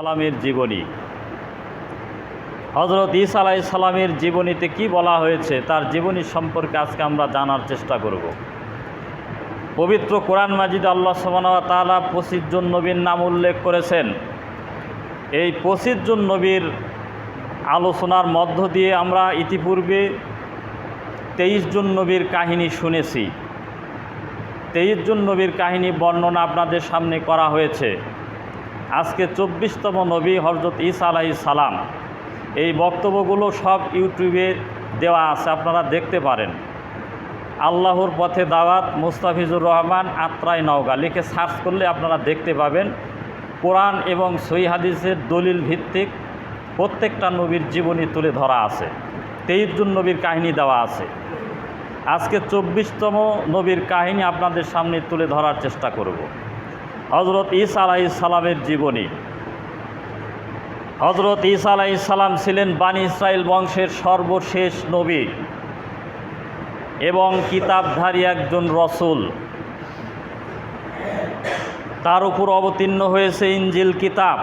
সালামের জীবনী। হজরত ঈসা আলাই সালামের জীবনীতে কি বলা হয়েছে, তার জীবনী সম্পর্কে আজকে আমরা জানার চেষ্টা করব। পবিত্র কোরআন মাজিদ আল্লাহ সবানা তালা পঁচিশ নবীর নাম উল্লেখ করেছেন। এই পঁচিশ নবীর আলোচনার মধ্য দিয়ে আমরা ইতিপূর্বে তেইশ জন নবীর কাহিনী শুনেছি। তেইশ জন নবীর কাহিনী বর্ণনা আপনাদের সামনে করা হয়েছে। আজকে চব্বিশতম নবী হজরত ঈসা আলাহি সালাম। এই বক্তব্যগুলো সব ইউটিউবে দেওয়া আছে, আপনারা দেখতে পারেন। আল্লাহর পথে দাওয়াত, মুস্তাফিজুর রহমান আত্রাই নওগা। লিখে সার্চ করলে আপনারা দেখতে পাবেন। কোরআন এবং সই হাদিসের দলিল ভিত্তিক প্রত্যেকটা নবীর জীবনী তুলে ধরা আছে। তেইশ জন নবীর কাহিনী দেওয়া আছে। আজকে চব্বিশতম নবীর কাহিনী আপনাদের সামনে তুলে ধরার চেষ্টা করব। হজরত ঈসা আলাহি সালামের জীবনী। হজরত ঈসা আলাহি সালাম ছিলেন বানী ইসরায়েল বংশের সর্বশেষ নবী এবং কিতাবধারী একজন রসুল। তার উপর অবতীর্ণ হয়েছে ইঞ্জিল কিতাব।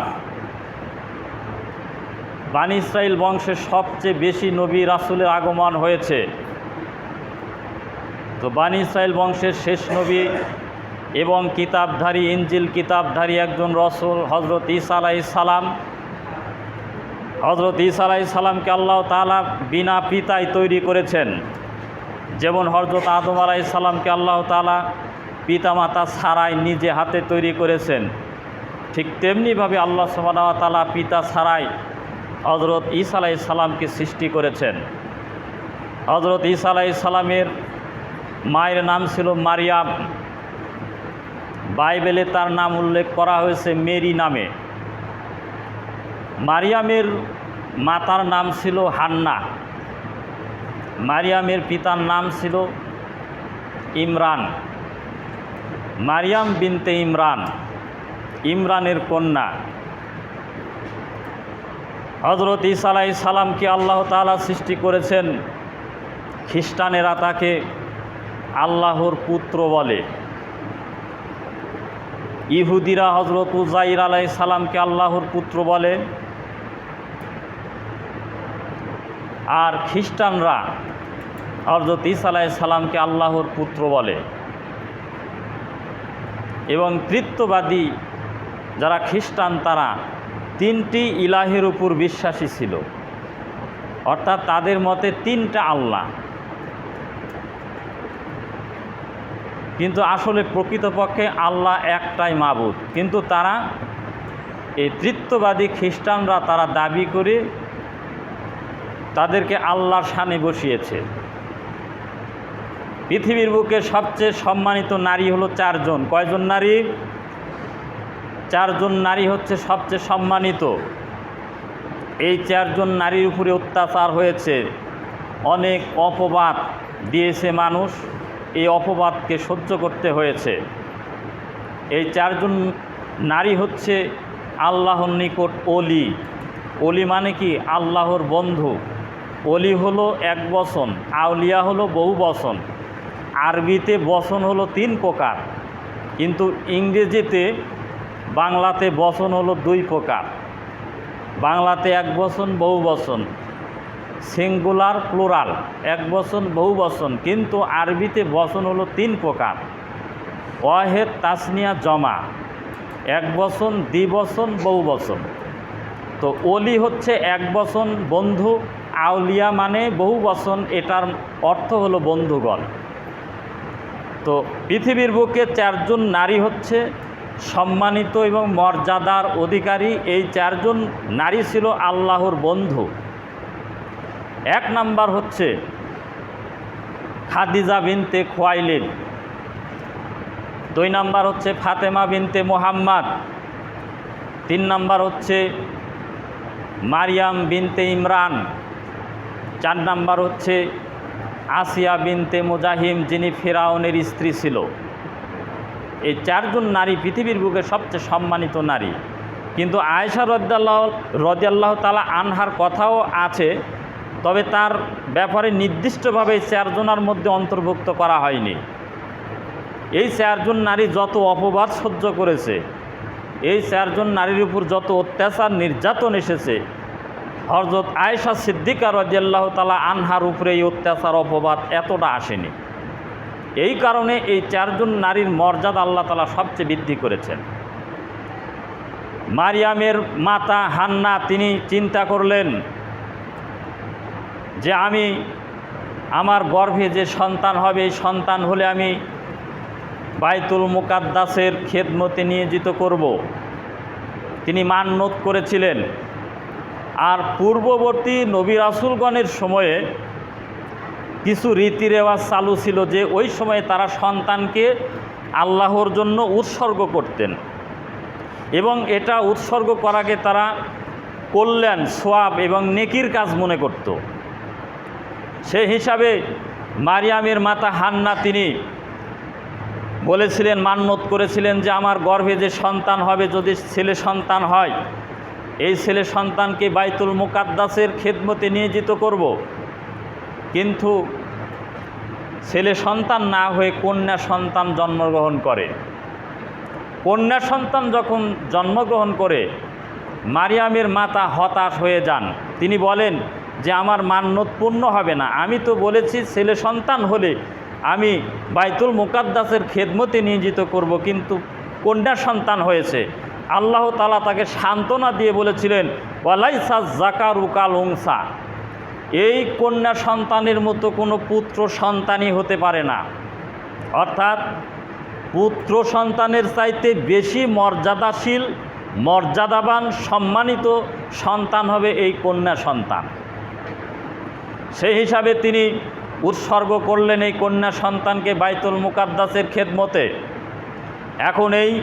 বানী ইসরায়েল বংশের সবচেয়ে বেশি নবী রাসুলের আগমন হয়েছে। তো বানী ইসরায়েল বংশের শেষ নবী এবং কিতাবধারী ইঞ্জিল কিতাবধারী একজন রসুল হজরত ঈসা আলাই সালাম। হজরত ঈসা আলাই সালামকে আল্লাহ তালা বিনা পিতায় তৈরি করেছেন। যেমন হজরত আদম আলাই সালামকে আল্লাহ তালা পিতামাতা ছাড়াই নিজে হাতে তৈরি করেছেন। ঠিক তেমনিভাবে আল্লাহ তালা পিতা ছাড়াই হজরত ঈসা আলাই সালামকে সৃষ্টি করেছেন। হজরত ঈসা আলাই সালামের মায়ের নাম ছিল মারিয়াম। বাইবেলে তার নাম উল্লেখ করা হয়েছে মেরি নামে। মারিয়ামের মাতার নাম ছিল হান্না। মারিয়ামের পিতার নাম ছিল ইমরান। মারিয়াম বিনতে ইমরান, ইমরানের কন্যা। হজরত ইসা আলাই সালামকে আল্লাহ তালা সৃষ্টি করেছেন খ্রিস্টানেরা তাকে আল্লাহর পুত্র বলে। ইহুদিরা হজরত উজাইর আলাই সালামকে আল্লাহর পুত্র বলে। আর খ্রিস্টানরা হজরত ইসা আলাই সালামকে আল্লাহর পুত্র বলে। এবং তৃত্ববাদী যারা খ্রিস্টান, তারা তিনটি ইলাহের উপর বিশ্বাসী ছিল। অর্থাৎ তাদের মতে তিনটা আল্লাহ। কিন্তু আসলে প্রকৃতপক্ষে আল্লাহ একটাই মাবুদ। কিন্তু তারা এই তৃত্ববাদী খ্রিস্টানরা তারা দাবি করে তাদেরকে আল্লাহর সানে বসিয়েছে। পৃথিবীর বুকে সবচেয়ে সম্মানিত নারী হলো চারজন। কয়জন নারী? চারজন নারী হচ্ছে সবচেয়ে সম্মানিত। এই চারজন নারীর উপরে অত্যাচার হয়েছে। অনেক অপবাদ দিয়েছে মানুষ। এই অপবাদকে সহ্য করতে হয়েছে। এই চারজন নারী হচ্ছে আল্লাহর নিকট অলি অলি মানে কি? আল্লাহর বন্ধু। অলি হলো এক বসন আউলিয়া হলো বহু বসন আরবিতে বসন হলো তিন প্রকার, কিন্তু ইংরেজিতে বাংলাতে বসন হলো দুই প্রকার। বাংলাতে এক বসন বহু বসন সিঙ্গুলার, প্লোরাল, এক বসন বহু বসন কিন্তু আরবিতে বসন হলো তিন প্রকার। ওয়াহেদ তাসনিয়া, জমা। এক বসন দ্বিবসন বহু বসন তো অলি হচ্ছে এক বসন বন্ধু। আউলিয়া মানে বহু বসন এটার অর্থ হলো বন্ধুগণ। তো পৃথিবীর বুকে চারজন নারী হচ্ছে, সম্মানিত এবং মর্যাদার অধিকারী। এই চারজন নারী ছিল আল্লাহর বন্ধু। এক নাম্বার হচ্ছে খাদিজা বিনতে খোয়াইলিন। দুই নাম্বার হচ্ছে ফাতেমা বিনতে মোহাম্মদ। তিন নাম্বার হচ্ছে মারিয়াম বিনতে ইমরান। চার নাম্বার হচ্ছে আসিয়া বিনতে মুজাহিম, যিনি ফেরাউনের স্ত্রী ছিল। এই চারজন নারী পৃথিবীর বুকে সবচেয়ে সম্মানিত নারী। কিন্তু আয়েশা রদ্দাল্লাহ রদিয়াল্লাহ তালা আনহার কথাও আছে তবে তার ব্যাপারে নির্দিষ্টভাবে চারজনার মধ্যে অন্তর্ভুক্ত করা হয়নি। এই চারজন নারী যত অপবাদ সহ্য করেছে, এই চারজন নারীর উপর যত অত্যাচার, নির্যাতন এসেছে হরজত আয়েশা সিদ্দিকা রাজিয়াল্লাহ তালা আনহার উপরে এই অত্যাচার, অপবাদ এতটা আসেনি। এই কারণে এই চারজন নারীর মর্যাদা আল্লাহ তালা সবচেয়ে বৃদ্ধি করেছেন। মারিয়ামের মাতা হান্না, তিনি চিন্তা করলেন যে আমি আমার গর্ভে যে সন্তান হবে, এই সন্তান হলে আমি বাইতুল মুকাদ্দাসের খেদমতে নিয়োজিত করব। তিনি মান্যত করেছিলেন। আর পূর্ববর্তী নবী রাসুলগণের সময়ে কিছু রীতি রেওয়াজ চালু ছিল যে ওই সময়ে তারা সন্তানকে আল্লাহর জন্য উৎসর্গ করতেন এবং এটা উৎসর্গ করাকে তারা কল্যাণ, সোয়াব এবং নেকির কাজ মনে করত। সে হিসাবে মারিয়ামের মাতা হান্না তিনি বলেছিলেন, মান্যত করেছিলেন যে আমার গর্ভে যে সন্তান হবে, যদি ছেলে সন্তান হয়, এই ছেলে সন্তানকে বাইতুল মুকাদ্দাসের খেদমতে নিয়োজিত করব। কিন্তু ছেলে সন্তান না হয়ে কন্যা সন্তান জন্মগ্রহণ করে। কন্যা সন্তান যখন জন্মগ্রহণ করে, মারিয়ামের মাতা হতাশ হয়ে যান। তিনি বলেন যে আমার মান্যত পূর্ণ হবে না। আমি তো বলেছি ছেলে সন্তান হলে আমি বাইতুল মুকাদ্দাসের খেদমতে নিয়োজিত করব, কিন্তু কন্যা সন্তান হয়েছে? আল্লাহ তালা তাকে সান্ত্বনা দিয়ে বলেছিলেন, ওয়ালাইসা জাকার উকাল উংসা এই কন্যা সন্তানের মতো কোনো পুত্র সন্তানই হতে পারে না। অর্থাৎ পুত্র সন্তানের চাইতে বেশি মর্যাদাশীল, মর্যাদাবান, সম্মানিত সন্তান হবে এই কন্যা সন্তান। সেই হিসাবে তিনি উৎসর্গ করলেন এই কন্যা সন্তানকে বাইতুল মুকাদ্দাসের খেদমতে। এখন এই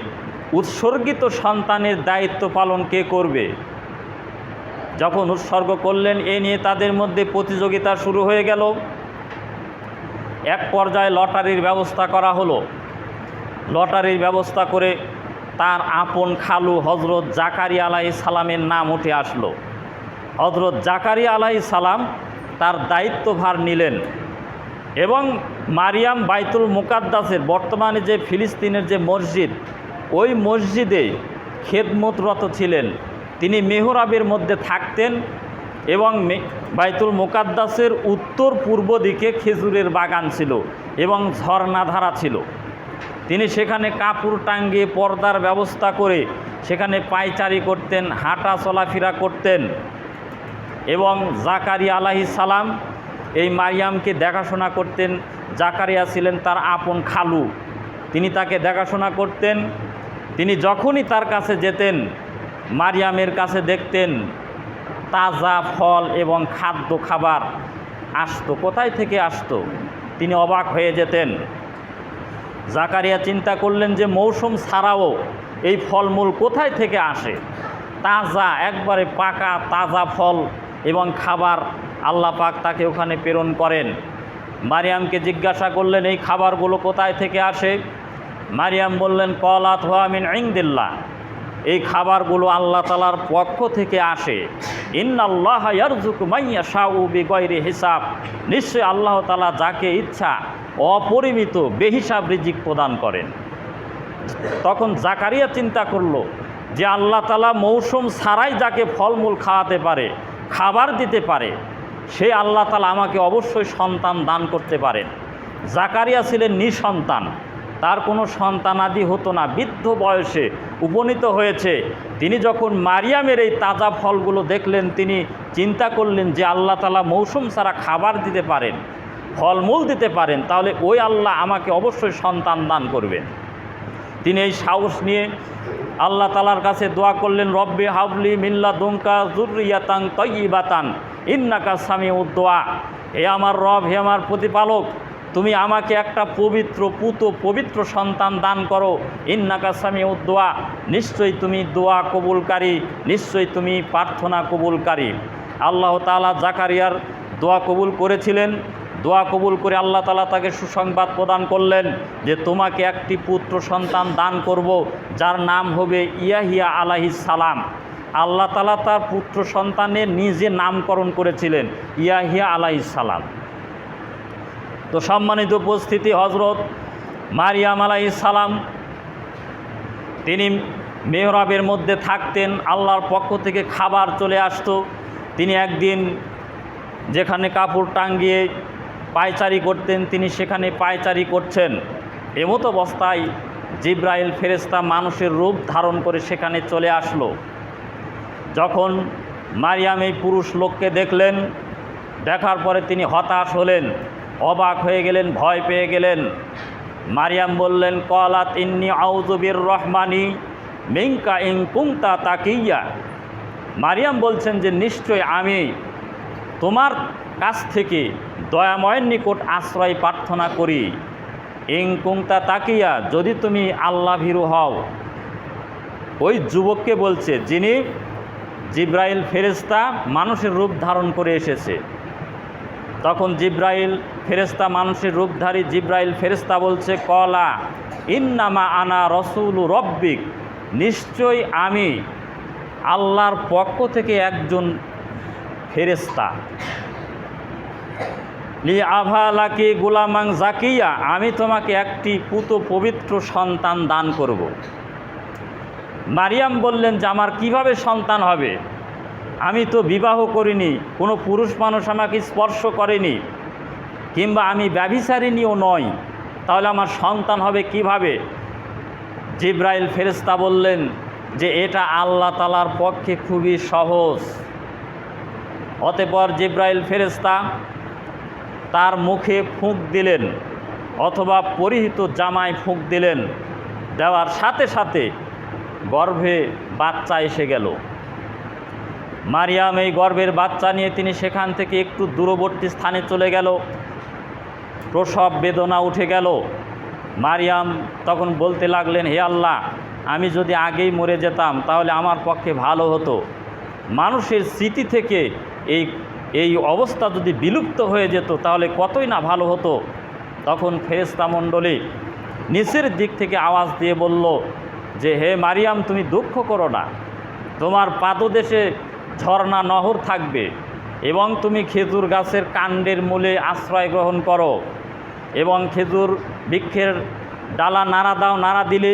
উৎসর্গিত সন্তানের দায়িত্ব পালন কে করবে? যখন উৎসর্গ করলেন, এ নিয়ে তাদের মধ্যে প্রতিযোগিতা শুরু হয়ে গেল। এক পর্যায়ে লটারির ব্যবস্থা করা হলো। লটারির ব্যবস্থা করে তার আপন খালু হজরত জাকারি আলাই সালামের নাম উঠে আসলো। হজরত জাকারি আলাই সালাম তার দায়িত্বভার নিলেন। এবং মারিয়াম বাইতুল মুকাদ্দাসের বর্তমানে যে ফিলিস্তিনের যে মসজিদ, ওই মসজিদে খেদমতরত ছিলেন। তিনি মেহরাবের মধ্যে থাকতেন এবং বাইতুল মুকাদ্দাসের উত্তর পূর্ব দিকে খেজুরের বাগান ছিল এবং ঝর্ণাধারা ছিল। তিনি সেখানে কাপড় টাঙ্গিয়ে পর্দার ব্যবস্থা করে সেখানে পায়চারি করতেন হাঁটা চলাফেরা করতেন। এবং জাকারিয়া আলাহি সালাম এই মারিয়ামকে দেখাশোনা করতেন। জাকারিয়া ছিলেন তার আপন খালু। তিনি তাকে দেখাশোনা করতেন। তিনি যখনই তার কাছে যেতেন, মারিয়ামের কাছে দেখতেন, তাজা ফল এবং খাদ্য খাবার আসতো। কোথায় থেকে আসতো? তিনি অবাক হয়ে যেতেন। জাকারিয়া চিন্তা করলেন যে, মৌসুম ছাড়াও এই ফলমূল কোথায় থেকে আসে? তাজা, একবারে পাকা, তাজা ফল এবং খাবার আল্লাহ পাক তাকে ওখানে প্রেরণ করেন। মারিয়ামকে জিজ্ঞাসা করলেন, এই খাবারগুলো কোথায় থেকে আসে? মারিয়াম বললেন, কলাত মিন ইংদিল্লা এই খাবারগুলো আল্লাহ তালার পক্ষ থেকে আসে। ইন্নাল্লাহ ইয়ারজুক মাইয়া বিগয়রে হিসাব। নিশ্চয়ই আল্লাহ তালা যাকে ইচ্ছা অপরিমিত বেহিসাব রিজিক প্রদান করেন। তখন জাকারিয়া চিন্তা করল যে আল্লাহ তালা মৌসুম ছাড়াই যাকে ফলমূল খাওয়াতে পারে খাবার দিতে পারে, সে আল্লাহ তালা আমাকে অবশ্যই সন্তান দান করতে পারেন। জাকারিয়া ছিলেন নিঃসন্তান, তার কোনো সন্তানাদি হতো না। বৃদ্ধ বয়সে উপনীত হয়েছে। তিনি যখন মারিয়ামের এই তাজা ফলগুলো দেখলেন, তিনি চিন্তা করলেন যে আল্লাহ তালা মৌসুম ছাড়া খাবার দিতে পারেন, ফলমূল দিতে পারেন, তাহলে ওই আল্লাহ আমাকে অবশ্যই সন্তান দান করবেন। তিনি এই সাহস নিয়ে আল্লাহ তালার কাছে দোয়া করলেন, রব্বে হাবলি মিল্লা দুঙ্কা জুরিয়াতাং তৈবাতান ইন্নাকা স্বামী উদ্দোয়া হে আমার রব, হে আমার প্রতিপালক, তুমি আমাকে একটা পবিত্র পুত, পবিত্র সন্তান দান করো। ইন্নাকা স্বামী উদ্দোয়া নিশ্চয়ই তুমি দোয়া কবুলকারী, নিশ্চয়ই তুমি প্রার্থনা কবুলকারী। আল্লাহ তালা জাকারিয়ার দোয়া কবুল করেছিলেন। দোয়া কবুল করে আল্লাহ তালা তাকে সুসংবাদ প্রদান করলেন যে তোমাকে একটি পুত্র সন্তান দান করব, যার নাম হবে ইয়াহিয়া আলাহিস সালাম। আল্লাহ তালা তার পুত্র সন্তানের নিজে নামকরণ করেছিলেন, ইয়াহিয়া আলাহিস সালাম। তো সম্মানিত উপস্থিতি হজরত মারিয়াম আলাইহিস সালাম, তিনি মেহরাবের মধ্যে থাকতেন, আল্লাহর পক্ষ থেকে খাবার চলে আসতো। তিনি একদিন যেখানে কাপড় টাঙ্গিয়ে পায়চারি করতেন, তিনি সেখানে পায়চারি করছেন। এমতো অবস্থায় জিব্রাইল ফেরেস্তা মানুষের রূপ ধারণ করে সেখানে চলে আসলো। যখন মারিয়াম এই পুরুষ লোককে দেখলেন, দেখার পরে তিনি হতাশ হলেন, অবাক হয়ে গেলেন, ভয় পেয়ে গেলেন। মারিয়াম বললেন, কলাত ইন্নি আউজবির রহমানি মিঙ্কা ইং কুংতা তাকিয়া। মারিয়াম বলছেন যে, নিশ্চয় আমি তোমার কাছ থেকে দয়াময়ের নিকট আশ্রয় প্রার্থনা করি। ইং কুংতা তাকিয়া, যদি তুমি আল্লাহ ভীরু হও। ওই যুবককে বলছে, যিনি জিব্রাইল ফেরেস্তা মানুষের রূপ ধারণ করে এসেছে। তখন জিব্রাইল ফেরেস্তা মানুষের রূপধারী জিব্রাইল ফেরেস্তা বলছে, কলা, ইন্নামা আনা রসুল রব্বিক নিশ্চয় আমি আল্লাহর পক্ষ থেকে একজন ফেরেস্তা লি আভালাকে গুলামাং জাকিয়া, আমি তোমাকে একটি পুত পবিত্র সন্তান দান করব। মারিয়াম বললেন, যে আমার কীভাবে সন্তান হবে? আমি তো বিবাহ করিনি, কোনো পুরুষ মানুষ আমাকে স্পর্শ করেনি, কিংবা আমি ব্যভিচারিণীও নই, তাহলে আমার সন্তান হবে কীভাবে? জিব্রাইল ফেরেস্তা বললেন, যে এটা আল্লাহ তালার পক্ষে খুবই সহজ। অতপর জিব্রাইল ফেরেস্তা তার মুখে ফুঁক দিলেন অথবা পরিহিত জামায় ফুঁক দিলেন। দেওয়ার সাথে সাথে গর্ভে বাচ্চা এসে গেল। মারিয়াম এই গর্ভের বাচ্চা নিয়ে তিনি সেখান থেকে একটু দূরবর্তী স্থানে চলে গেল। প্রসব বেদনা উঠে গেল। মারিয়াম তখন বলতে লাগলেন, হে আল্লাহ, আমি যদি আগেই মরে যেতাম তাহলে আমার পক্ষে ভালো হতো। মানুষের স্মৃতি থেকে এই এই অবস্থা যদি বিলুপ্ত হয়ে যেত, তাহলে কতই না ভালো হতো? তখন ফেরেস্তা মণ্ডলী নিচের দিক থেকে আওয়াজ দিয়ে বলল, যে হে মারিয়াম, তুমি দুঃখ করো না। তোমার পাদদেশে ঝর্ণা নহর থাকবে এবং তুমি খেজুর গাছের কাণ্ডের মূলে আশ্রয় গ্রহণ করো এবং খেজুর বৃক্ষের ডালা নাড়া দাও, নাড়া দিলে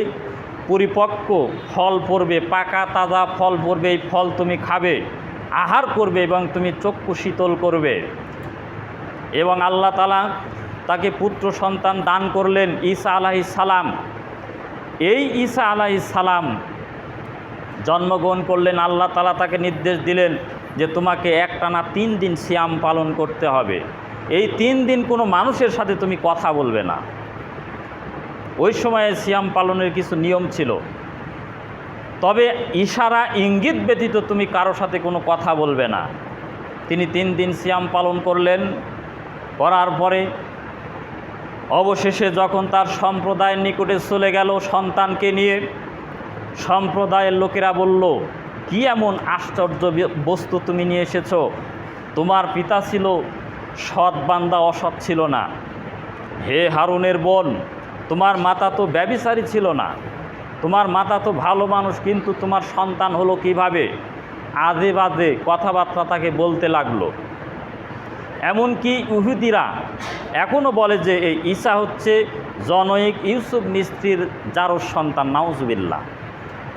পরিপক্ক ফল পড়বে, পাকা, তাজা ফল পড়বে, এই ফল তুমি খাবে। আহার করবে এবং তুমি চক্ষু শীতল করবে। এবং আল্লাহ তালা তাকে পুত্র সন্তান দান করলেন ঈসা আলাহি সালাম। এই ঈসা আলাহি সালাম জন্মগ্রহণ করলেন, আল্লাহ তালা তাকে নির্দেশ দিলেন যে তোমাকে একটানা তিন দিন সিয়াম পালন করতে হবে। এই তিন দিন কোনো মানুষের সাথে তুমি কথা বলবে না। ওই সময়ে সিয়াম পালনের কিছু নিয়ম ছিল। তবে ইশারা ইঙ্গিত ব্যতীত তুমি কারও সাথে কোনো কথা বলবে না। তিনি তিন দিন সিয়াম পালন করলেন। করার পরে অবশেষে যখন তার সম্প্রদায়ের নিকটে চলে গেল সন্তানকে নিয়ে, সম্প্রদায়ের লোকেরা বলল, কি এমন আশ্চর্য বস্তু তুমি নিয়ে এসেছ? তোমার পিতা ছিল সৎ বান্দা, অসৎ ছিল না। হে হারুনের বোন, তোমার মাতা তো ব্যবিচারী ছিল না। তোমার মাতা তো ভালো মানুষ, কিন্তু তোমার সন্তান হলো কীভাবে? আজে বাজে কথাবার্তা তাকে বলতে লাগল। এমনকি ইহুদিরা এখনও বলে যে এই ঈশা হচ্ছে জনৈক ইউসুফ মিস্ত্রির জারোর সন্তান নাউজবিল্লা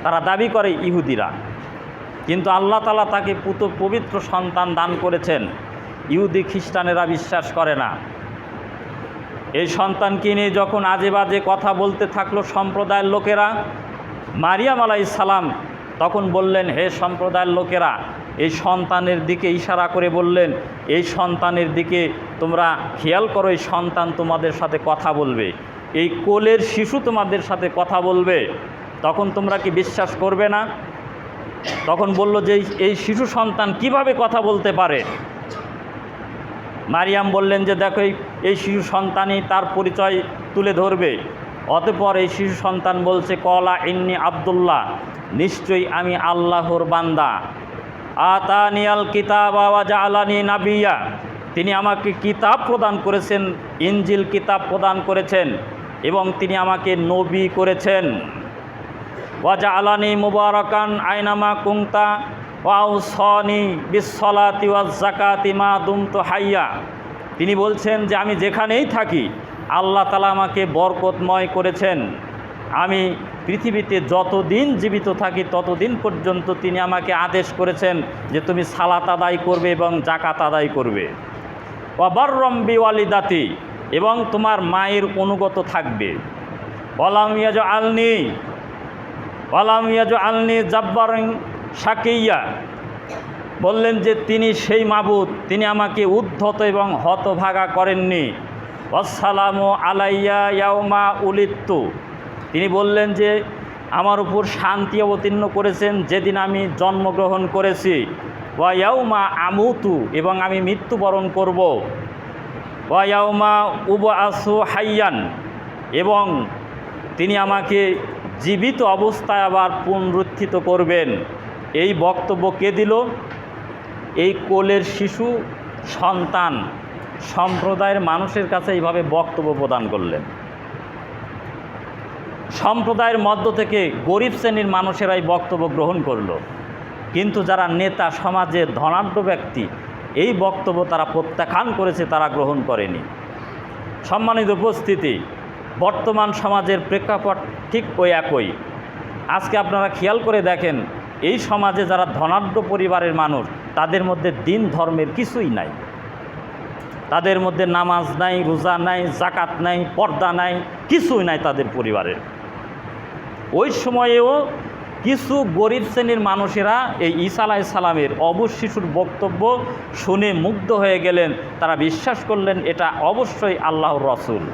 তারা দাবি করে ইহুদিরা। কিন্তু আল্লাহ তালা তাকে পুত পবিত্র সন্তান দান করেছেন। ইহুদি খ্রিস্টানেরা বিশ্বাস করে না। এই সন্তানকে নিয়ে যখন আজে বাজে কথা বলতে থাকল সম্প্রদায়ের লোকেরা, মারিয়াম আলাই সালাম তখন বললেন, হে সম্প্রদায়ের লোকেরা, এই সন্তানের দিকে ইশারা করে বললেন, এই সন্তানের দিকে তোমরা খেয়াল করো, এই সন্তান তোমাদের সাথে কথা বলবে। এই কোলের শিশু তোমাদের সাথে কথা বলবে। তখন তোমরা কি বিশ্বাস করবে না? তখন বলল যে, এই শিশু সন্তান কীভাবে কথা বলতে পারে? মারিয়াম বললেন যে, দেখো, এই শিশু সন্তানই তার পরিচয় তুলে ধরবে। অতপর এই শিশু সন্তান বলছে, কলা ইন্নি আবদুল্লাহ, নিশ্চয়ই আমি আল্লাহর বান্দা। আতানিয়াল কিতাব আওয়াজা আলানি নাবিয়া। তিনি আমাকে কিতাব প্রদান করেছেন ইঞ্জিল কিতাব প্রদান করেছেন এবং তিনি আমাকে নবী করেছেন। ওয়াজা আলানি মুবারকান আইনামা কুংতা ওয়াউ সনি বিশ্বলাতি ওয়াজ জাকাতি মা দুমতো হাইয়া। তিনি বলছেন যে আমি যেখানেই থাকি, আল্লাহ তালা আমাকে বরকতময় করেছেন। আমি পৃথিবীতে যতদিন জীবিত থাকি, ততদিন পর্যন্ত তিনি আমাকে আদেশ করেছেন যে তুমি সালাত আদায় করবে এবং জাকাত আদায় করবে। অবাররম বিওয়ালিদাতি, এবং তোমার মায়ের অনুগত থাকবে। অলামিয়াজ আলনি অলামিয়াজ আলনি জাব্বার সাকিয়া বললেন যে তিনি সেই মাবুদ, তিনি আমাকে উদ্ধত এবং হতভাগা করেননি। আসসালামু আলাইয়া ইয়াউমা উলিত্তু। তিনি বললেন যে, আমার উপর শান্তি অবতীর্ণ করেছেন যেদিন আমি জন্মগ্রহণ করেছি। ওয়া ইয়াউমা আমুতু এবং আমি মৃত্যুবরণ করব। ওয়া ইয়াউমা উব আসু হাইয়ান এবং তিনি আমাকে জীবিত অবস্থায় আবার পুনরুত্থিত করবেন। এই বক্তব্য কে দিল? এই কোলের শিশু, সন্তান, সম্প্রদায়ের মানুষের কাছে এইভাবে বক্তব্য প্রদান করলেন। সম্প্রদায়ের মধ্য থেকে গরিব শ্রেণির মানুষেরাই বক্তব্য গ্রহণ করল। কিন্তু যারা নেতা সমাজের ধনাঢ্য ব্যক্তি, এই বক্তব্য তারা প্রত্যাখ্যান করেছে, তারা গ্রহণ করেনি। সম্মানিত উপস্থিতি, বর্তমান সমাজের প্রেক্ষাপট ঠিক ওই একই। আজকে আপনারা খেয়াল করে দেখেন এই সমাজে যারা ধনাঢ্য পরিবারের মানুষ, তাদের মধ্যে দিন ধর্মের কিছুই নাই। তাদের মধ্যে নামাজ নাই, রোজা নাই জাকাত নাই, পর্দা নাই, কিছুই নাই তাদের পরিবারের। ওই সময়েও কিছু গরিব শ্রেণির মানুষেরা এই ঈসা আলাহ সালামের অবশ শিশুর বক্তব্য শুনে মুগ্ধ হয়ে গেলেন। তারা বিশ্বাস করলেন, এটা অবশ্যই আল্লাহর রসুল।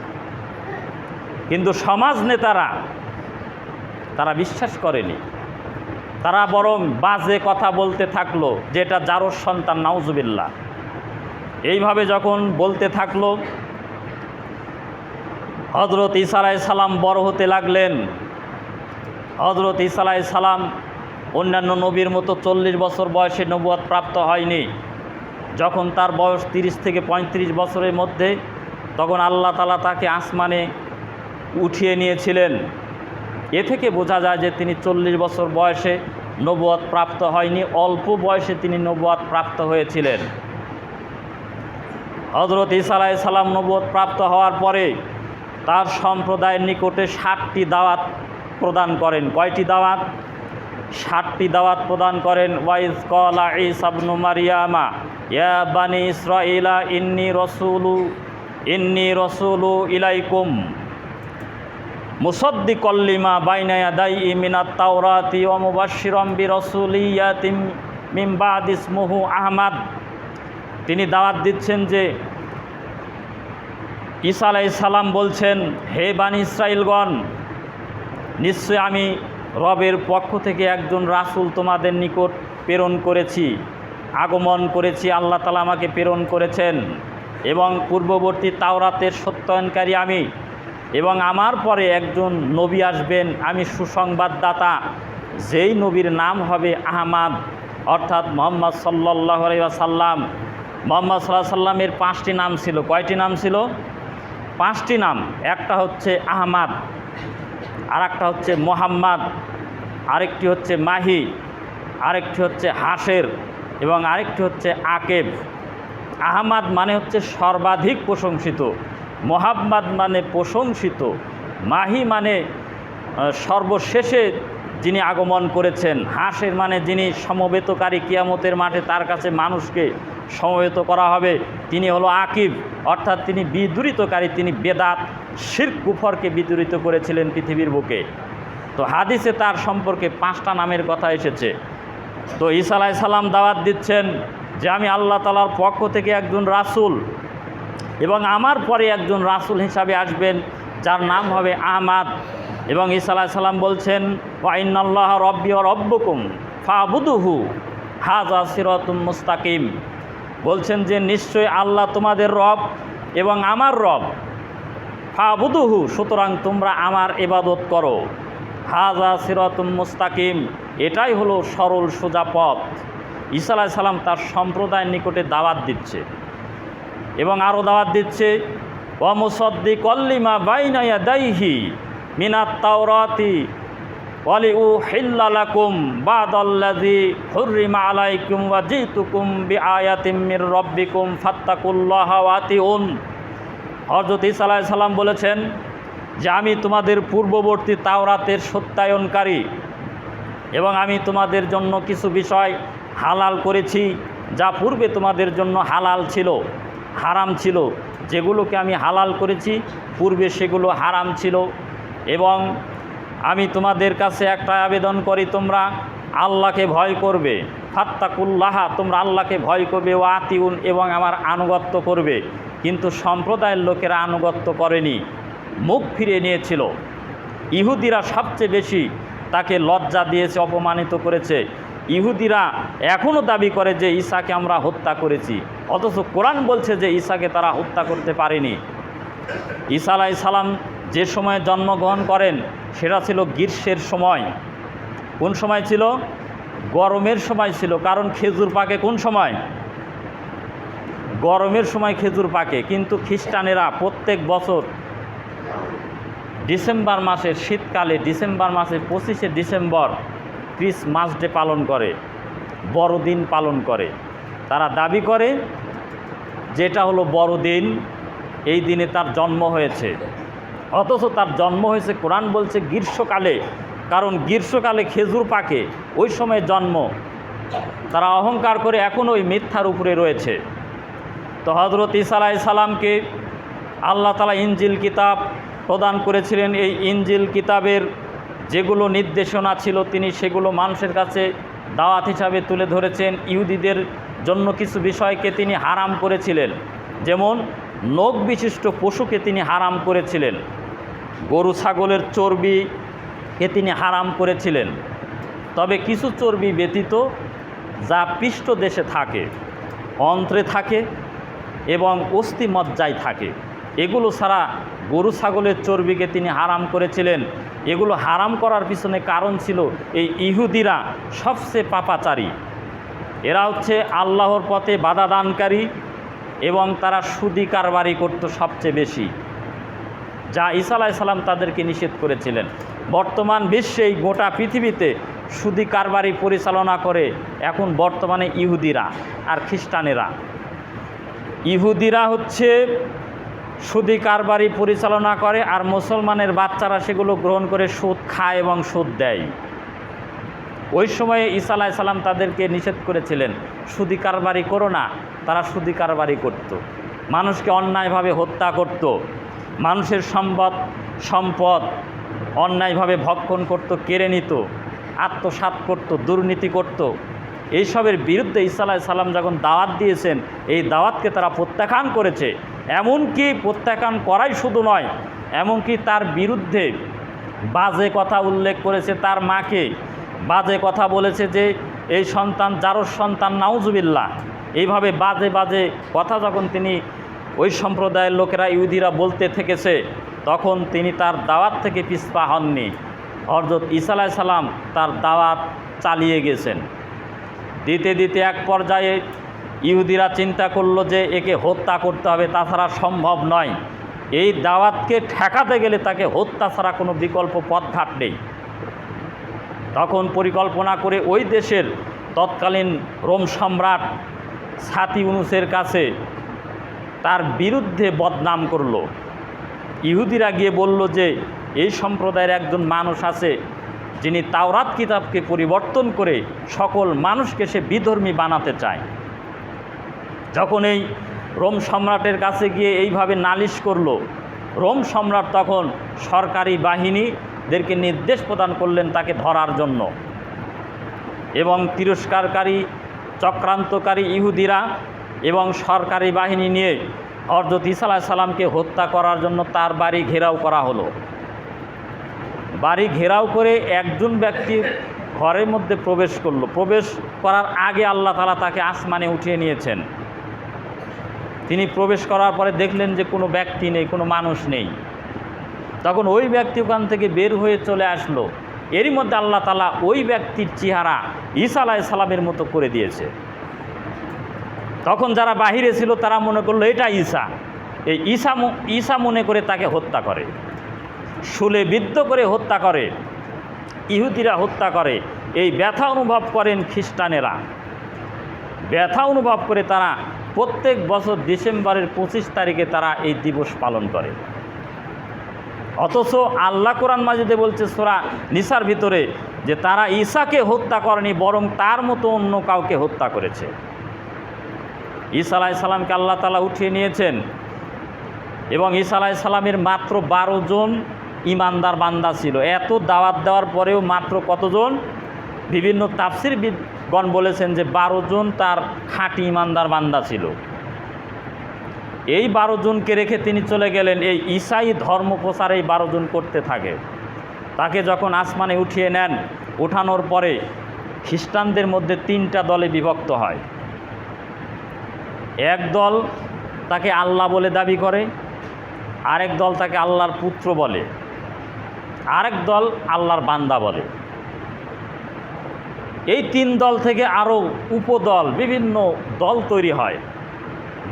কিন্তু সমাজ নেতারা, তারা বিশ্বাস করেনি। তারা বরং বাজে কথা বলতে থাকল যে এটা জারোর সন্তান নাউজুবিল্লা এইভাবে যখন বলতে থাকল হজরত আলাহ সালাম বড় হতে লাগলেন। হজরত আলাহ সালাম অন্যান্য নবীর মতো চল্লিশ বছর বয়সে নবুয়াদ প্রাপ্ত হয়নি। যখন তার বয়স তিরিশ থেকে ৩৫ বছরের মধ্যে, তখন আল্লাহ তালা তাকে আসমানে উঠিয়ে নিয়েছিলেন। এ থেকে বোঝা যায় যে তিনি চল্লিশ বছর বয়সে নবুয়াদ প্রাপ্ত হয়নি, অল্প বয়সে তিনি নবুয়াদ প্রাপ্ত হয়েছিলেন। হজরত আলাহ সালাম নবুয়াদ প্রাপ্ত হওয়ার পরে তার সম্প্রদায়ের নিকটে ষাটটি দাওয়াত প্রদান করেন। কয়টি দাওয়াত? ষাটটি দাওয়াত প্রদান করেন, ওয়াইজ কলা ইসাবনু মারিয়ামা, ইয়া বানি ইসরা ইলা ইন্নি রসুলু ইন্নি রসুলু ইলাইকুম। মুসদ্দি কল্লিমা বাইনায়া দাই ইমিনাত তাওরাতি ও মুবাশিরম বি রসুলিয়াতিম মিমবাদ ইসমুহু আহমাদ। তিনি দাওয়াত দিচ্ছেন যে ঈসা আলাই সালাম বলছেন, হে বানি ইসরাইলগণ নিশ্চয় আমি রবের পক্ষ থেকে একজন রাসূল তোমাদের নিকট প্রেরণ করেছি, আগমন করেছি, আল্লাহ তালা আমাকে প্রেরণ করেছেন এবং পূর্ববর্তী তাওরাতের সত্যায়নকারী আমি। এবং আমার পরে একজন নবী আসবেন, আমি সুসংবাদদাতা। যেই নবীর নাম হবে আহমাদ, অর্থাৎ মোহাম্মদ সাল্লাহ সাল্লাম মোহাম্মদ সাল্লাহ সাল্লামের পাঁচটি নাম ছিল। কয়টি নাম ছিল? পাঁচটি নাম। একটা হচ্ছে আহমাদ আর একটা হচ্ছে মোহাম্মদ, আরেকটি হচ্ছে মাহি, আরেকটি হচ্ছে হাসের এবং আরেকটি হচ্ছে আকেব। আহমাদ মানে হচ্ছে সর্বাধিক প্রশংসিত। মোহাম্মদ মানে প্রশংসিত, মাহি মানে সর্বশেষে যিনি আগমন করেছেন, হাসের মানে যিনি সমবেতকারী কিয়ামতের মাঠে তার কাছে মানুষকে সমবেত করা হবে, তিনি হলো আকিব। অর্থাৎ তিনি বিদুরিতকারী, তিনি বেদাত শির কুফরকে বিদুরিত করেছিলেন পৃথিবীর বুকে। তো হাদিসে তার সম্পর্কে পাঁচটা নামের কথা এসেছে। তো ঈসা আলাহ সালাম দাওয়াত দিচ্ছেন যে, আমি আল্লাহ তালার পক্ষ থেকে একজন রাসূল এবং আমার পরে একজন রাসূল হিসাবে আসবেন, যার নাম হবে আহমাদ। এবং আলাহ সাল্লাম বলছেন ওয়াইনাল্লাহ রব্বি ও রব্বকুম ফাবুদুহু হাজা সিরতুম মুস্তাকিম। বলছেন যে, নিশ্চয় আল্লাহ তোমাদের রব এবং আমার রব। ফাবুদুহু, সুতরাং তোমরা আমার এবাদত করো। হাজা সিরতুম মুস্তাকিম, এটাই হলো সরল সোজা পথ। ঈসা আলাহ সাল্লাম তার সম্প্রদায়ের নিকটে দাওয়াত দিচ্ছে। এবং আরও দাওয়াত দিচ্ছে অমুসদ্দি কল্লিমা বাইনায়া দাইহি মিনাত তাওরাতি ওয়ালি উ হিল্লালাকুম বাদাল্লাযী হুররিমা আলাইকুম ওয়া জিতুকুম বিআয়াতিম মির রাব্বিকুম ফাত্তাকুল্লাহা ওয়া আতিউন হযরত ঈসা আলাইহিস সালাম বলেছেন যে, আমি তোমাদের পূর্ববর্তী তাওরাতের সত্যায়নকারী এবং আমি তোমাদের জন্য কিছু বিষয় হালাল করেছি যা পূর্বে তোমাদের জন্য হালাল ছিল। হারাম ছিল, যেগুলোকে আমি হালাল করেছি, পূর্বে সেগুলো হারাম ছিল। এবং আমি তোমাদের কাছে একটা আবেদন করি, তোমরা আল্লাহকে ভয় করবে। ফাত্তাকুল্লাহা, তোমরা আল্লাহকে ভয় করবে ও আতিউন, এবং আমার আনুগত্য করবে। কিন্তু সম্প্রদায়ের লোকেরা আনুগত্য করেনি, মুখ ফিরিয়ে নিয়েছিল। ইহুদিরা সবচেয়ে বেশি তাকে লজ্জা দিয়েছে, অপমানিত করেছে। ইহুদিরা এখনও দাবি করে যে ঈশাকে আমরা হত্যা করেছি। অথচ কোরআন বলছে যে ঈশাকে তারা হত্যা করতে পারেনি। ঈসা আলাই সালাম যে সময়ে জন্মগ্রহণ করেন, সেটা ছিল গ্রীষ্মের সময়। কোন সময় ছিল? গরমের সময় ছিল। কারণ খেজুর পাকে কোন সময়? গরমের সময় খেজুর পাকে। কিন্তু খ্রিস্টানেরা প্রত্যেক বছর ডিসেম্বর মাসের শীতকালে, ডিসেম্বর মাসের পঁচিশে ডিসেম্বর ক্রিসমাস ডে পালন করে, বড়দিন পালন করে। তারা দাবি করে যেটা হলো বড়দিন, এই দিনে তার জন্ম হয়েছে। অথচ তার জন্ম হয়েছে, কোরআন বলছে গ্রীষ্মকালে। কারণ গ্রীষ্মকালে খেজুর পাকে, ওই সময় জন্ম। তারা অহংকার করে এখনও ওই মিথ্যার উপরে রয়েছে। তো হজরত ইসা আলাহি সালামকে আল্লাহ তালা ইঞ্জিল কিতাব প্রদান করেছিলেন। এই ইঞ্জিল কিতাবের যেগুলো নির্দেশনা ছিল তিনি সেগুলো মানুষের কাছে দাওয়াত হিসাবে তুলে ধরেছেন। ইহুদিদের জন্য কিছু বিষয়কে তিনি হারাম করেছিলেন। যেমন নখ বিশিষ্ট পশুকে তিনি হারাম করেছিলেন। গরু, ছাগলের চর্বিকে তিনি হারাম করেছিলেন। তবে কিছু চর্বি ব্যতীত যা পৃষ্ঠ দেশে থাকে, অন্ত্রে থাকে এবং অস্থিমজ্জায় থাকে, এগুলো ছাড়া গরু, ছাগলের চর্বিকে তিনি হারাম করেছিলেন। এগুলো হারাম করার পিছনে কারণ ছিল এই ইহুদিরা সবচেয়ে পাপাচারী। এরা হচ্ছে আল্লাহর পথে বাধা দানকারী এবং তারা সুদি কারবারি করতো সবচেয়ে বেশি। যা ঈসা আলাহি সাল্লাম তাদেরকে নিষেধ করেছিলেন। বর্তমান বিশ্বে গোটা পৃথিবীতে সুদি কারবারি পরিচালনা করে এখন বর্তমানে ইহুদিরা আর খ্রিস্টানেরা। ইহুদিরা হচ্ছে সুদি কারবারি পরিচালনা করে আর মুসলমানের বাচ্চারা সেগুলো গ্রহণ করে সুদ খায় এবং সুদ দেয় ওই সময়ে ঈসা আলাহি সাল্লাম তাদেরকে নিষেধ করেছিলেন, সুদি কারবারি করো না, তারা সুদি কারবারি করত। মানুষকে অন্যায়ভাবে হত্যা করত। মানুষের সম্পদ সম্পদ অন্যায়ভাবে ভক্ষণ করত, কেড়ে নিত, আত্মসাৎ করত, দুর্নীতি করত এইসবের বিরুদ্ধে ঈসা আলাহি সাল্লাম যখন দাওয়াত দিয়েছেন, এই দাওয়াতকে তারা প্রত্যাখ্যান করেছে এমনকি প্রত্যাখ্যান করাই শুধু নয়, এমনকি তার বিরুদ্ধে বাজে কথা উল্লেখ করেছে তার মাকে। বাজে কথা বলেছে যে, এই সন্তান যারোর সন্তান, নাউজুবিল্লাহ। এইভাবে বাজে বাজে কথা যখন তিনি ওই সম্প্রদায়ের লোকেরা, ইহুদিরা বলতে থেকেছে, তখন তিনি তার দাওয়াত থেকে পিছপা হননি। হরজত ঈসা সালাম তার দাওয়াত চালিয়ে গেছেন। দিতে দিতে এক পর্যায়ে ইহুদিরা চিন্তা করল যে একে হত্যা করতে হবে তাছাড়া সম্ভব নয়। এই দাওয়াতকে ঠেকাতে গেলে তাকে হত্যা ছাড়া কোনো বিকল্প পথঘাট নেই। তখন পরিকল্পনা করে ওই দেশের তৎকালীন রোম সম্রাট ছাতি উনুসের কাছে তার বিরুদ্ধে বদনাম করল। ইহুদিরা গিয়ে বলল যে, এই সম্প্রদায়ের একজন মানুষ আছে, যিনি তাওরাত কিতাবকে পরিবর্তন করে সকল মানুষকে সে বিধর্মী বানাতে চায়। যখন এই রোম সম্রাটের কাছে গিয়ে এইভাবে নালিশ করল, রোম সম্রাট তখন সরকারি বাহিনীদেরকে নির্দেশ প্রদান করলেন তাকে ধরার জন্য। এবং তিরস্কারকারী, চক্রান্তকারী ইহুদিরা এবং সরকারি বাহিনী নিয়ে হরজত ইসা আলাহি সাল্লামকে হত্যা করার জন্য তার বাড়ি ঘেরাও করা হলো। বাড়ি ঘেরাও করে একজন ব্যক্তি ঘরের মধ্যে প্রবেশ করল। প্রবেশ করার আগে আল্লাহ তালা তাকে আসমানে উঠিয়ে নিয়েছেন। তিনি প্রবেশ করার পরে দেখলেন যে কোনো ব্যক্তি নেই, কোনো মানুষ নেই। তখন ওই ব্যক্তি ওখান থেকে বের হয়ে চলে আসলো। এরই মধ্যে আল্লাহ তালা ওই ব্যক্তির চেহারা ঈসা আলাহ সালামের মতো করে দিয়েছে। তখন যারা বাহিরে ছিল তারা মনে করল, এটা ঈসা। এই ম- ঈসা মনে করে তাকে হত্যা করে। শুলে বিদ্ধ করে হত্যা করে। ইহুদিরা হত্যা করে। এই ব্যথা অনুভব করেন খ্রিস্টানেরা। ব্যথা অনুভব করে তারা প্রত্যেক বছর ডিসেম্বরের পঁচিশ তারিখে তারা এই দিবস পালন করে। অথচ আল্লাহ কোরআন মাজিদে বলছে, সোরা নিসার ভিতরে যে তারা ঈসাকে হত্যা করেনি, বরং তার মতো অন্য কাউকে হত্যা করেছে। ঈসা আলাহ সালামকে আল্লাহ তালা উঠিয়ে নিয়েছেন এবং ঈসা আলাহ সালামের মাত্র বারো জন ইমানদার বান্দা ছিল। এত দাওয়াত দেওয়ার পরেও মাত্র কতজন? বিভিন্ন তাফসির বিদগণ বলেছেন যে বারো জন তার খাঁটি ইমানদার বান্দা ছিল। এই বারো জনকে রেখে তিনি চলে গেলেন এই ঈসাই ধর্ম প্রচার এই বারো জন করতে থাকে। তাকে যখন আসমানে উঠিয়ে নেন, ওঠানোর পরে খ্রিস্টানদের মধ্যে তিনটা দলে বিভক্ত হয়। এক দল তাকে আল্লাহ বলে দাবি করে, আরেক দল তাকে আল্লাহর পুত্র বলে, আরেক দল আল্লাহর বান্দা বলে। এই তিন দল থেকে আরও উপদল, বিভিন্ন দল তৈরি হয়।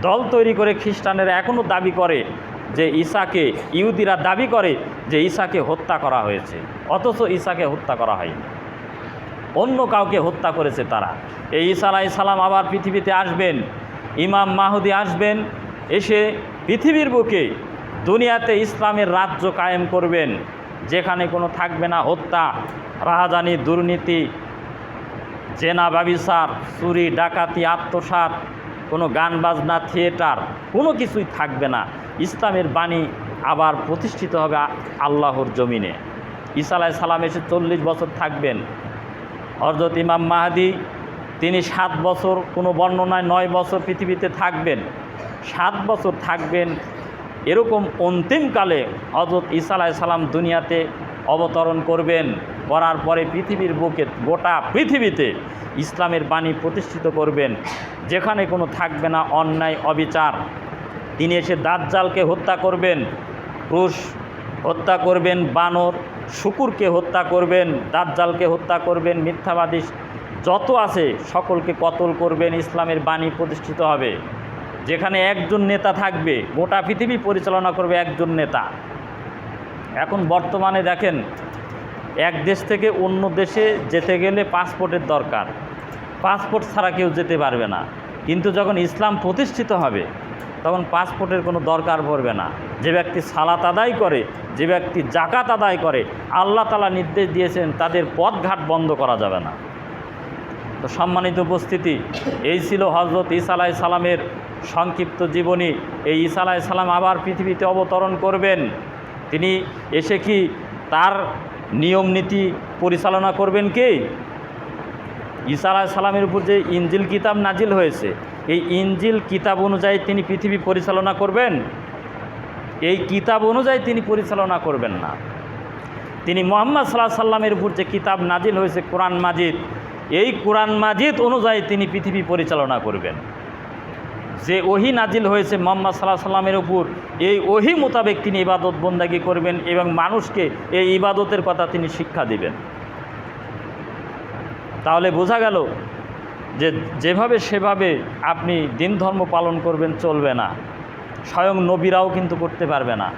দল তৈরি করে খ্রিস্টানেরা এখনও দাবি করে যে ঈশাকে, ইহুদিরা দাবি করে যে ঈশাকে হত্যা করা হয়েছে। অথচ ঈশাকে হত্যা করা হয়নি। অন্য কাউকে হত্যা করেছে তারা। এই ঈসা আলাহ সালাম আবার পৃথিবীতে আসবেন, ইমাম মাহুদি আসবেন, এসে পৃথিবীর বুকে দুনিয়াতে ইসলামের রাজ্য কায়েম করবেন, যেখানে কোনো থাকবে না হত্যা, রাহাজানি, দুর্নীতি জেনা ব্যবিচার চুরি, ডাকাতি আত্মসাত কোনো গান বাজনা, থিয়েটার, কোনো কিছুই থাকবে না। ইসলামের বাণী আবার প্রতিষ্ঠিত হবে আল্লাহর জমিনে। ঈসা সালাম এসে চল্লিশ বছর থাকবেন। হরজত ইমাম মাহাদি, তিনি সাত বছর, কোনো বর্ণনায় নয় বছর পৃথিবীতে থাকবেন। সাত বছর থাকবেন, এরকম অন্তিমকালে হজরত ঈসা আলাহ সালাম দুনিয়াতে অবতরণ করবেন। করার পরে পৃথিবীর বুকে গোটা পৃথিবীতে ইসলামের বাণী প্রতিষ্ঠিত করবেন। যেখানে কোনো থাকবে না অন্যায়, অবিচার। তিনি এসে দাজ্জালকে হত্যা করবেন ক্রুশ হত্যা করবেন, বানর শুকুরকে হত্যা করবেন, দাজ্জালকে হত্যা করবেন, মিথ্যাবাদী যত আছে সকলকে কতল করবেন, ইসলামের বাণী প্রতিষ্ঠিত হবে। যেখানে একজন নেতা থাকবে, গোটা পৃথিবী পরিচালনা করবে একজন নেতা। এখন বর্তমানে দেখেন এক দেশ থেকে অন্য দেশে যেতে গেলে পাসপোর্টের দরকার। পাসপোর্ট ছাড়া কেউ যেতে পারবে না। কিন্তু যখন ইসলাম প্রতিষ্ঠিত হবে, তখন পাসপোর্টের কোনো দরকার পড়বে না। যে ব্যক্তি সালাত আদায় করে, যে ব্যক্তি জাকাত আদায় করে, আল্লাহ তালা নির্দেশ দিয়েছেন তাদের পথঘাট বন্ধ করা যাবে না। তো সম্মানিত উপস্থিতি, এই ছিল হজরত আলাহ সালামের সংক্ষিপ্ত জীবনী। এই আলাহ সালাম আবার পৃথিবীতে অবতরণ করবেন। তিনি এসে কি তার নিয়ম নীতি পরিচালনা করবেন কে? ঈসা আলাহ সালামের উপর যে ইঞ্জিল কিতাব নাজিল হয়েছে, এই ইঞ্জিল কিতাব অনুযায়ী তিনি পৃথিবী পরিচালনা করবেন? এই কিতাব অনুযায়ী তিনি পরিচালনা করবেন না। তিনি মোহাম্মদ সাল্লাহ সাল্লামের উপর যে কিতাব নাজিল হয়েছে কোরআন মাজিদ, এই কোরআন মাজিদ অনুযায়ী তিনি পৃথিবী পরিচালনা করবেন। যে ওহি নাজিল হয়েছে মোহাম্মদ সাল্লাহ সাল্লামের উপর, এই ওহি মোতাবেক তিনি ইবাদত বন্দাগি করবেন এবং মানুষকে এই ইবাদতের কথা তিনি শিক্ষা দিবেন। তাহলে বোঝা গেল যে যেভাবে সেভাবে আপনি দিন ধর্ম পালন করবেন চলবে না। স্বয়ং নবীরাও কিন্তু করতে পারবে না।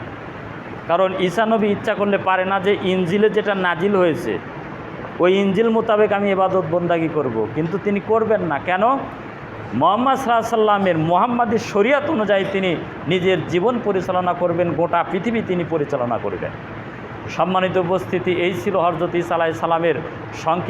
কারণ ঈসা নবী ইচ্ছা করলে পারে না যে ইঞ্জিলে যেটা নাজিল হয়েছে, ওই ইঞ্জিল মোতাবেক আমি এবাদত বন্দাগি করব। কিন্তু তিনি করবেন না। কেন? মোহাম্মদ সাল্লাহ সাল্লামের শরিয়ত শরিয়াত অনুযায়ী তিনি নিজের জীবন পরিচালনা করবেন, গোটা পৃথিবী তিনি পরিচালনা করবেন। সম্মানিত উপস্থিতি, এই ছিল হরজত সালাই সালামের সংক্ষিপ্ত